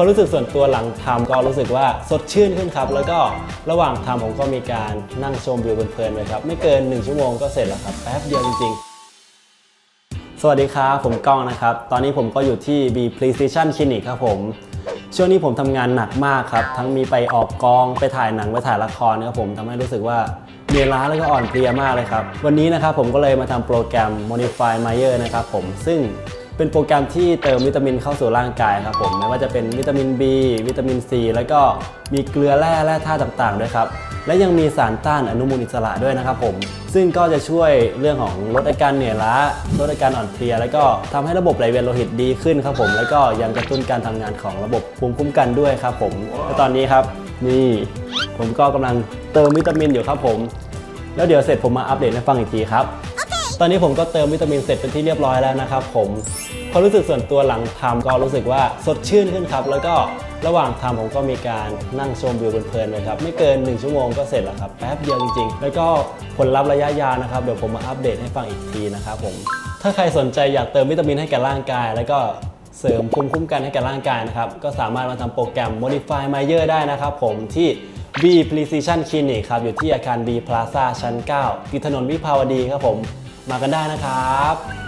ความรู้สึกส่วนตัวหลังทำก็รู้สึกว่าสดชื่นขึ้นครับ แล้วก็ระหว่างทำผมก็มีการนั่งชมวิวเพลินๆเลยครับ ไม่เกิน 1 ชั่วโมงก็เสร็จแล้วครับ แป๊บเดียวจริงๆ สวัสดีครับ ผมก้องนะครับ ตอนนี้ผมก็อยู่ที่ B PlayStation Clinic ครับผม ช่วงนี้ผมทำงานหนักมากครับ ทั้งมีไปออกกองไปถ่ายหนังไปถ่ายละครนะครับผมทำให้รู้สึกว่าเหนื่อยล้าแล้วก็อ่อนเพลียมากเลยครับ วันนี้นะครับผมก็เลยมาทำโปรแกรม Modify Meyer นะครับผมซึ่ง เป็นโปรแกรมที่เติมวิตามินเข้าสู่ร่างกายครับผมไม่ว่าจะเป็นวิตามิน B วิตามิน C แล้วก็มีเกลือแร่แร่ธาตุต่างๆด้วยครับและยังมีสารต้านอนุมูลอิสระด้วยนะครับผม ซึ่งก็จะช่วยเรื่องของลดอาการเหนื่อยล้าลดอาการอ่อนเพลีย แล้วก็ทำให้ระบบไหลเวียนโลหิตดีขึ้นครับผม แล้วก็ยังกระตุ้นการทำงานของระบบภูมิคุ้มกันด้วยครับผมและตอนนี้ครับนี่ผมก็กำลังเติมวิตามินอยู่ครับผม แล้วเดี๋ยวเสร็จผมมาอัปเดตให้ฟังอีกทีครับ ตอนนี้ผมก็เติมวิตามินเสร็จเป็นที่เรียบร้อยแล้วนะครับผมความรู้สึกส่วนตัวหลังทำก็รู้สึกว่าสดชื่นขึ้นครับ แล้วก็ระหว่างทำผมก็มีการนั่งชมวิวเพลินๆเลยครับ ไม่เกิน 1 ชั่วโมงก็เสร็จแล้วครับ แป๊บเดียวจริงๆ แล้วก็ผลลัพธ์ระยะยาวนะครับ เดี๋ยวผมมาอัปเดตให้ฟังอีกทีนะครับผม ถ้าใครสนใจอยากเติมวิตามินให้แก่ร่างกาย แล้วก็เสริมภูมิคุ้มกันให้แก่ร่างกายนะครับ ก็สามารถมาทำโปรแกรม Modify Meyer ได้นะครับผมที่ B Precision Clinic ครับอยู่ที่อาคาร B Plaza ชั้น9ติดถนนวิภาวดีครับผม มากันได้นะครับ